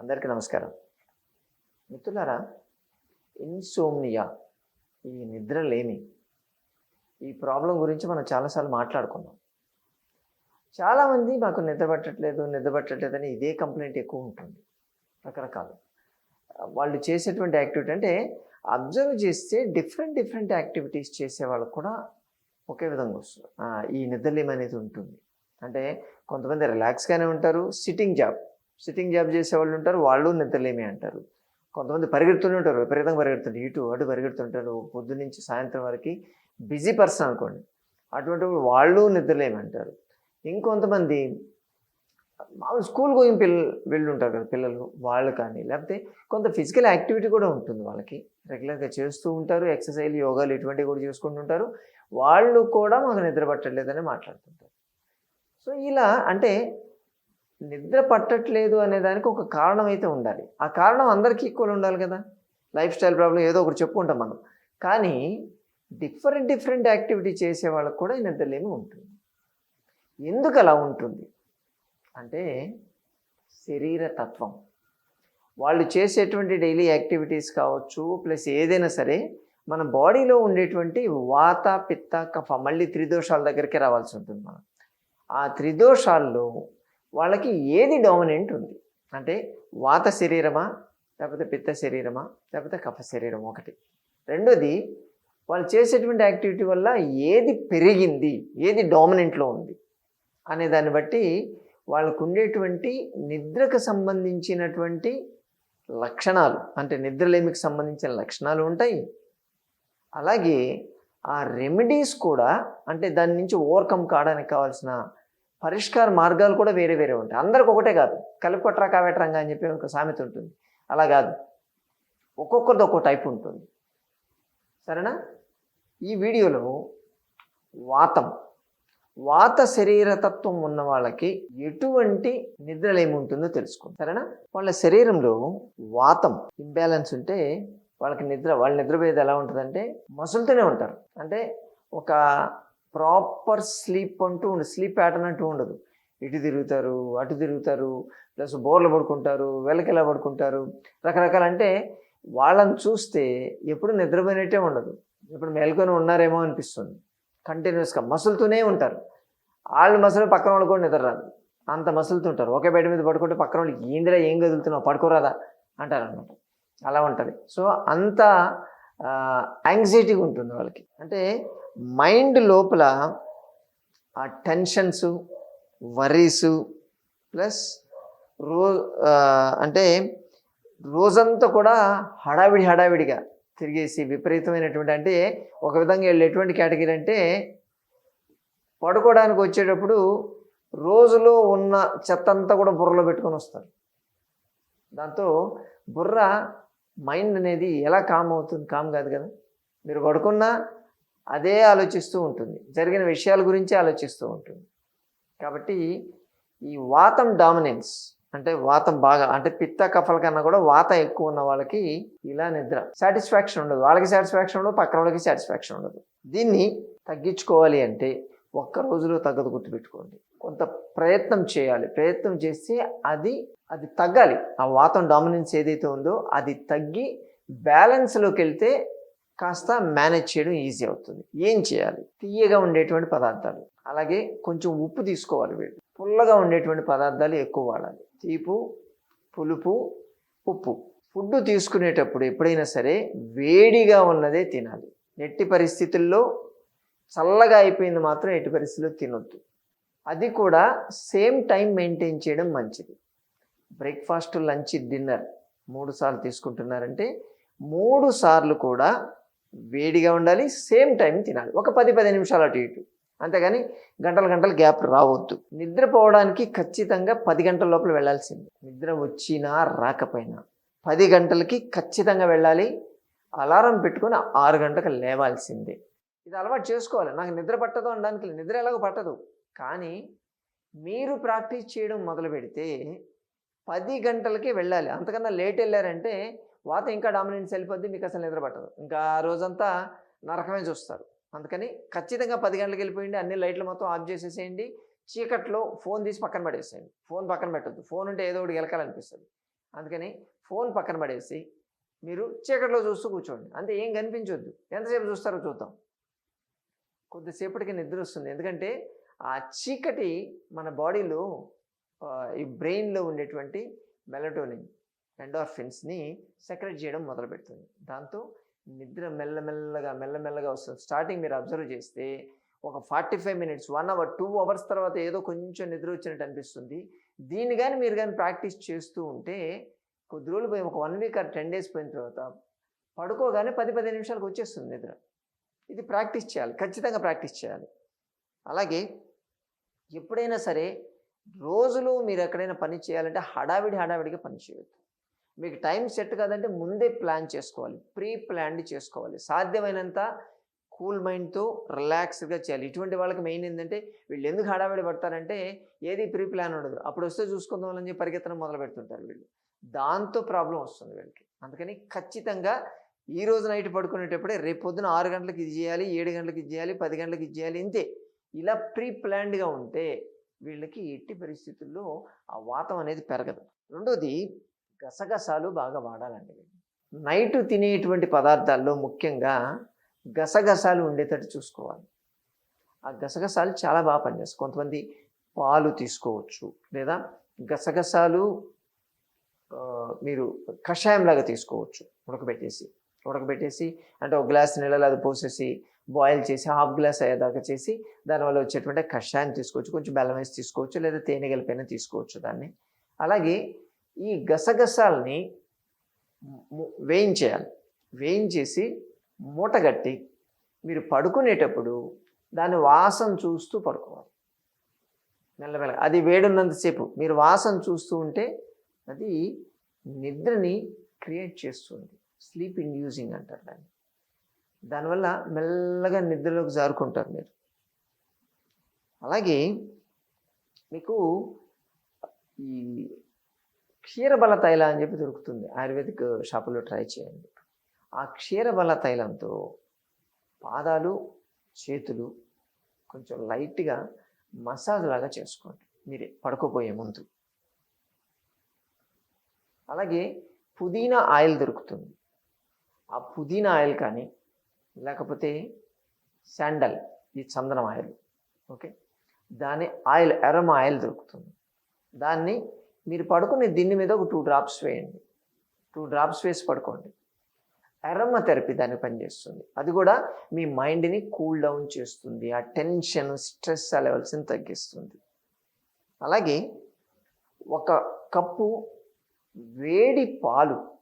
అందరికీ నమస్కారం. మిత్రులారా ఇన్సోమ్నియా ఈ నిద్ర లేమి ఈ ప్రాబ్లం గురించి మనం చాలాసార్లు మాట్లాడుకున్నాం. చాలామంది మాకు నిద్ర పట్టట్లేదు నిద్ర పట్టట్లేదు అని ఇదే కంప్లైంట్ ఎక్కువ ఉంటుంది. రకరకాలు. వాళ్ళు చేసేటువంటి యాక్టివిటీ అంటే అబ్జర్వ్ చేస్తే డిఫరెంట్ డిఫరెంట్ యాక్టివిటీస్ చేసే వాళ్ళకు కూడా ఒకే విధంగా వస్తుంది. ఈ నిద్రలేమి అనేది ఉంటుంది. అంటే కొంతమంది రిలాక్స్గానే ఉంటారు సిట్టింగ్ జాబ్. సిట్టింగ్ జాబ్ చేసే వాళ్ళు ఉంటారు వాళ్ళు నిద్రలేమి అంటారు. కొంతమంది పరిగెడుతూనే ఉంటారు విపరీతంగా పరిగెడుతుంటారు. ఇటు అటు పరిగెడుతుంటారు. పొద్దు నుంచి సాయంత్రం వరకు బిజీ పర్సన్ అనుకోండి. అటువంటి వాళ్ళు నిద్రలేమి అంటారు. ఇంకొంతమంది మామూలు స్కూల్ గోయింగ్ పిల్ల వెళ్ళుంటారు కదా పిల్లలు వాళ్ళు కానీ లేకపోతే కొంత ఫిజికల్ యాక్టివిటీ కూడా ఉంటుంది వాళ్ళకి. రెగ్యులర్గా చేస్తూ ఉంటారు ఎక్సర్సైజ్ యోగాలు ఇటువంటివి కూడా చేసుకుంటుంటారు వాళ్ళు కూడా మాకు నిద్ర పట్టలేదని మాట్లాడుతుంటారు. సో ఇలా అంటే నిద్ర పట్టట్లేదు అనే దానికి ఒక కారణం అయితే ఉండాలి. ఆ కారణం అందరికీ ఈక్వల్ ఉండాలి కదా. లైఫ్ స్టైల్ ప్రాబ్లం ఏదో ఒకటి చెప్పుకుంటాం మనం. కానీ డిఫరెంట్ డిఫరెంట్ యాక్టివిటీ చేసే వాళ్ళకు కూడా ఈ నిద్రలేమి ఉంటుంది. ఎందుకు అలా ఉంటుంది? అంటే శరీర తత్వం. వాళ్ళు చేసేటువంటి డైలీ యాక్టివిటీస్ కావచ్చు ప్లస్ ఏదైనా సరే మన బాడీలో ఉండేటువంటి వాత పిత్త కఫ మళ్ళీ త్రిదోషాల దగ్గరికి రావాల్సి ఉంటుంది మనం. ఆ త్రిదోషాల్లో వాళ్ళకి ఏది డామినెంట్ ఉంది? అంటే వాత శరీరమా? లేకపోతే పిత్త శరీరమా? లేకపోతే కఫ శరీరం ఒకటి. రెండోది వాళ్ళు చేసేటువంటి యాక్టివిటీ వల్ల ఏది పెరిగింది? ఏది డామినెంట్లో ఉంది? అనే దాన్ని బట్టి వాళ్ళకు ఉండేటువంటి నిద్రకు సంబంధించినటువంటి లక్షణాలు అంటే నిద్రలేమికి సంబంధించిన లక్షణాలు ఉంటాయి. అలాగే ఆ రెమెడీస్ కూడా అంటే దాని నుంచి ఓవర్కమ్ కావడానికి కావాల్సిన పరిష్కార మార్గాలు కూడా వేరే వేరే ఉంటాయి. అందరికి ఒకటే కాదు. కలిపొట్రా కావెట్రంగా అని చెప్పి ఒక సామెత ఉంటుంది. అలా కాదు. ఒక్కొక్కరిది ఒక్కో టైప్ ఉంటుంది. సరేనా? ఈ వీడియోలో వాతం. వాత శరీరతత్వం ఉన్న వాళ్ళకి ఎటువంటి నిద్రలేమి ఉంటుందో తెలుసుకోండి. సరేనా? వాళ్ళ శరీరంలో వాతం ఇంబ్యాలెన్స్ ఉంటే వాళ్ళకి నిద్ర వాళ్ళ నిద్రపోయేది ఎలా ఉంటుందంటే మసులుతూనే ఉంటారు. అంటే ఒక ప్రాపర్ స్లీప్ అంటూ ఉండదు. స్లీప్ ప్యాటర్న్ అంటూ ఉండదు. ఇటు తిరుగుతారు అటు తిరుగుతారు ప్లస్ బోర్లు పడుకుంటారు వెలకెలా పడుకుంటారు రకరకాల అంటే వాళ్ళని చూస్తే ఎప్పుడు నిద్రపోయినట్టే ఉండదు. ఇప్పుడు మేల్కొని ఉన్నారేమో అనిపిస్తుంది. కంటిన్యూస్గా మసులుతూనే ఉంటారు. వాళ్ళు మసలు పక్కన వాళ్ళు కూడా నిద్ర రాదు. అంత మసులుతుంటారు ఒకే బెడ్ మీద పడుకుంటే పక్కన వాళ్ళకి ఏందిరా ఏం కదులుతున్నావు? పడుకోరాదా? అంటారు అనమాట అలా ఉంటుంది. సో అంత యాంగ్జైటీగా ఉంటుంది వాళ్ళకి. అంటే మైండ్ లోపల ఆ టెన్షన్స్ వరీసు ప్లస్ రో అంటే రోజంతా కూడా హడావిడి హడావిడిగా తిరిగేసి విపరీతమైనటువంటి అంటే ఒక విధంగా వీళ్ళు ఎటువంటి కేటగిరీ అంటే పడుకోవడానికి వచ్చేటప్పుడు రోజులో ఉన్న చెత్త అంతా కూడా బుర్రలో పెట్టుకొని వస్తారు. దాంతో బుర్ర మైండ్ అనేది ఎలా కామ్ అవుతుంది? కామ్ కాదు కదా. మీరు పడుకున్నా అదే ఆలోచిస్తూ ఉంటుంది. జరిగిన విషయాల గురించి ఆలోచిస్తూ ఉంటుంది. కాబట్టి ఈ వాతం డామినెన్స్ అంటే వాతం బాగా అంటే పిత్త కఫల కన్నా కూడా వాతం ఎక్కువ ఉన్న వాళ్ళకి ఇలా నిద్ర. సాటిస్ఫాక్షన్ ఉండదు. వాళ్ళకి సాటిస్ఫాక్షన్ ఉండదు పక్కన వాళ్ళకి సాటిస్ఫాక్షన్ ఉండదు. దీన్ని తగ్గించుకోవాలి అంటే ఒక్క రోజులో తగ్గదు గుర్తుపెట్టుకోండి. కొంత ప్రయత్నం చేయాలి. ప్రయత్నం చేస్తే అది అది తగ్గాలి. ఆ వాతం డామినెన్స్ ఏదైతే ఉందో అది తగ్గి బ్యాలెన్స్లోకి వెళ్తే కాస్త మేనేజ్ చేయడం ఈజీ అవుతుంది. ఏం చేయాలి? తీయగా ఉండేటువంటి పదార్థాలు. అలాగే కొంచెం ఉప్పు తీసుకోవాలి వీళ్ళు. పుల్లగా ఉండేటువంటి పదార్థాలు ఎక్కువ వాడాలి. తీపు పులుపు ఉప్పు. ఫుడ్ తీసుకునేటప్పుడు ఎప్పుడైనా సరే వేడిగా ఉన్నదే తినాలి. ఎట్టి పరిస్థితుల్లో చల్లగా అయిపోయింది మాత్రం ఎట్టి పరిస్థితుల్లో తినొద్దు. అది కూడా సేమ్ టైం మెయింటైన్ చేయడం మంచిది. బ్రేక్ఫాస్ట్ లంచ్ డిన్నర్ మూడు సార్లు తీసుకుంటున్నారంటే మూడు సార్లు కూడా వేడిగా ఉండాలి సేమ్ టైం తినాలి. ఒక పది పది నిమిషాలు అటు ఇటు. అంతేగాని గంటల గంటల గ్యాప్ రావద్దు. నిద్రపోవడానికి ఖచ్చితంగా పది గంటల లోపల వెళ్ళాల్సింది. నిద్ర వచ్చినా రాకపోయినా పది గంటలకి ఖచ్చితంగా వెళ్ళాలి. అలారం పెట్టుకొని ఆరు గంటలకు లేవాల్సిందే. ఇది అలవాటు చేసుకోవాలి. నాకు నిద్ర పట్టదు అనడానికి నిద్ర ఎలాగో పట్టదు. కానీ మీరు ప్రాక్టీస్ చేయడం మొదలు పెడితే పది గంటలకే వెళ్ళాలి. అంతకన్నా లేట్ వెళ్ళారంటే వాత ఇంకా డామినెన్స్ వెళ్ళిపోద్ది మీకు అసలు నిద్ర పట్టదు. ఇంకా రోజంతా నరకమే చూస్తారు. అందుకని ఖచ్చితంగా పది గంటలకు వెళ్ళిపోయింది అన్ని లైట్లు మొత్తం ఆఫ్ చేసేసేయండి చీకట్లో ఫోన్ తీసి పక్కన పడేసేయండి. ఫోన్ పక్కన పెట్టద్దు. ఫోన్ ఉంటే ఏదో ఒకటి గెలకాలనిపిస్తుంది అందుకని ఫోన్ పక్కన పడేసి మీరు చీకట్లో చూస్తూ కూర్చోండి. అంతే ఏం కనిపించొద్దు. ఎంతసేపు చూస్తారో చూద్దాం. కొద్దిసేపటికి నిద్ర వస్తుంది. ఎందుకంటే ఆ చీకటి మన బాడీలో ఈ బ్రెయిన్లో ఉండేటువంటి మెలటోనిన్. ఎండార్ఫిన్స్ని సెక్రెట్ చేయడం మొదలు పెడుతుంది దాంతో నిద్ర మెల్లమెల్లగా మెల్లమెల్లగా వస్తుంది. స్టార్టింగ్ మీరు అబ్జర్వ్ చేస్తే ఒక forty five minutes one hour two hours తర్వాత ఏదో కొంచెం నిద్ర వచ్చినట్టు అనిపిస్తుంది. దీన్ని కానీ మీరు కానీ ప్రాక్టీస్ చేస్తూ ఉంటే కొద్ది రోజులు పోయి ఒక one week or ten days పోయిన తర్వాత పడుకోగానే పది పదిహేను నిమిషాలకు వచ్చేస్తుంది నిద్ర. ఇది ప్రాక్టీస్ చేయాలి. ఖచ్చితంగా ప్రాక్టీస్ చేయాలి. అలాగే ఎప్పుడైనా సరే రోజులు మీరు ఎక్కడైనా పని చేయాలంటే హడావిడి హడావిడిగా పని చేయొద్దు. మీకు టైం సెట్ కాదంటే ముందే ప్లాన్ చేసుకోవాలి ప్రీ ప్లాన్డ్ చేసుకోవాలి. సాధ్యమైనంత కూల్ మైండ్తో రిలాక్స్గా చేయాలి. ఇటువంటి వాళ్ళకి మెయిన్ ఏంటంటే వీళ్ళు ఎందుకు హడావిడి పడతారంటే ఏది ప్రీ ప్లాన్ ఉండదు. అప్పుడు వస్తే చూసుకుందాం అని చెప్పి పరిగెత్తడం మొదలు పెడుతుంటారు వీళ్ళు. దాంతో ప్రాబ్లం వస్తుంది వీళ్ళకి. అందుకని ఖచ్చితంగా ఈ రోజు నైట్ పడుకునేటప్పుడే రేపు పొద్దున ఆరు గంటలకు ఇది చేయాలి ఏడు గంటలకు ఇది చేయాలి పది గంటలకు ఇది చేయాలి ఇంతే. ఇలా ప్రీ ప్లాన్డ్గా ఉంటే వీళ్ళకి ఎట్టి పరిస్థితుల్లో ఆ వాతం అనేది పెరగదు. రెండోది గసగసాలు బాగా వాడాలండి నైట్ తినేటువంటి పదార్థాల్లో ముఖ్యంగా గసగసాలు ఉండేటట్టు చూసుకోవాలి. ఆ గసగసాలు చాలా బాగా పనిచేస్తాయి. కొంతమంది పాలు తీసుకోవచ్చు లేదా గసగసాలు మీరు కషాయంలాగా తీసుకోవచ్చు ఉడకబెట్టేసి. ఉడకబెట్టేసి అంటే ఒక గ్లాస్ నీళ్ళలో అది పోసేసి బాయిల్ చేసి హాఫ్ గ్లాస్ అయ్యేదాకా చేసి దానివల్ల వచ్చేటువంటి కషాయం తీసుకోవచ్చు కొంచెం బెల్లం వేసి తీసుకోవచ్చు లేదా తేనె కలిపైన తీసుకోవచ్చు దాన్ని. అలాగే ఈ గసగసాలని వేయించేయాలి. వేయించేసి మూటగట్టి మీరు పడుకునేటప్పుడు దాని వాసన చూస్తూ పడుకోవాలి. మెల్లమెల్లగా. అది వేడున్నంతసేపు మీరు వాసన చూస్తూ ఉంటే అది నిద్రని క్రియేట్ చేస్తుంది. స్లీప్ ఇండ్యూసింగ్ అంటారు దాన్ని. దానివల్ల మెల్లగా నిద్రలోకి జారుకుంటారు మీరు. అలాగే మీకు ఈ క్షీరబల తైలం అని చెప్పి దొరుకుతుంది. ఆయుర్వేదిక్ షాపులో ట్రై చేయండి. ఆ క్షీరబల తైలంతో పాదాలు చేతులు కొంచెం లైట్గా మసాజ్ లాగా చేసుకోండి. మీరే పడుకోపోయే ముందు. అలాగే పుదీనా ఆయిల్ దొరుకుతుంది. ఆ పుదీనా ఆయిల్ కానీ లేకపోతే శాండల్ ఈ చందనం ఆయిల్ ఓకే? దాని ఆయిల్ ఎరమ ఆయిల్ దొరుకుతుంది. దాన్ని మీరు పడుకునే దీని మీద ఒక టూ డ్రాప్స్ వేయండి. టూ డ్రాప్స్ వేసి పడుకోండి. ఎరమ థెరపీ దాన్ని పనిచేస్తుంది. అది కూడా మీ మైండ్ని కూల్ డౌన్ చేస్తుంది. ఆ టెన్షన్ స్ట్రెస్ లెవెల్స్ని తగ్గిస్తుంది. అలాగే ఒక కప్పు వేడి పాలు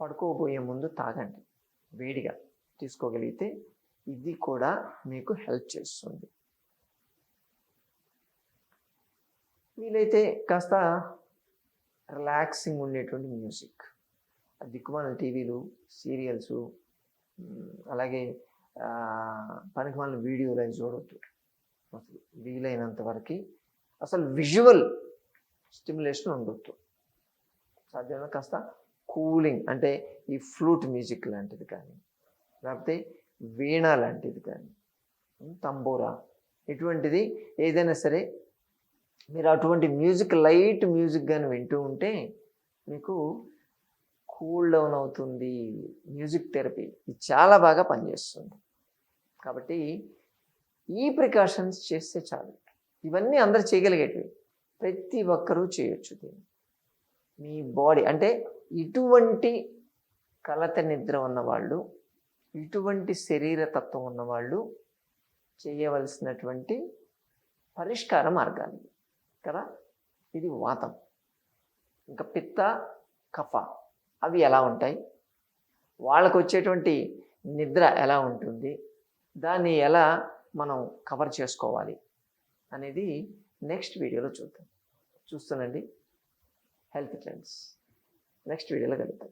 పడుకోబోయే ముందు తాగండి. వేడిగా తీసుకోగలిగితే ఇది కూడా మీకు హెల్ప్ చేస్తుంది. వీలైతే కాస్త రిలాక్సింగ్ ఉండేటువంటి మ్యూజిక్. దిక్కుమాల టీవీలు సీరియల్స్ అలాగే పనికిమాలిన వీడియోలు అవి చూడవద్దు అసలు వీలైనంత వరకు అసలు విజువల్ స్టిమ్యులేషన్ ఉండొద్దు. సాధ్యమైన కాస్త కూలింగ్ అంటే ఈ ఫ్లూట్ మ్యూజిక్ లాంటిది కానీ లేకపోతే వీణ లాంటిది కానీ తంబూరా ఇటువంటిది ఏదైనా సరే మీరు అటువంటి మ్యూజిక్ లైట్ మ్యూజిక్ కానీ వింటూ ఉంటే మీకు కూల్ డౌన్ అవుతుంది. మ్యూజిక్ థెరపీ ఇది చాలా బాగా పనిచేస్తుంది. కాబట్టి ఈ ప్రికాషన్స్ చేస్తే చాలు. ఇవన్నీ అందరు చేయగలిగేటివి. ప్రతి ఒక్కరూ చేయొచ్చు దీన్ని. మీ బాడీ అంటే ఇటువంటి కలత నిద్ర ఉన్నవాళ్ళు ఇటువంటి శరీర తత్వం ఉన్నవాళ్ళు చేయవలసినటువంటి పరిష్కార మార్గాలు కదా ఇది వాతం. ఇంకా పిత్త కఫ అవి ఎలా ఉంటాయి? వాళ్ళకు వచ్చేటువంటి నిద్ర ఎలా ఉంటుంది? దాన్ని ఎలా మనం కవర్ చేసుకోవాలి అనేది నెక్స్ట్ వీడియోలో చూద్దాం. చూస్తానండి హెల్త్ ట్రెండ్స్. నెక్స్ట్ వీడియోలో కలుద్దాం.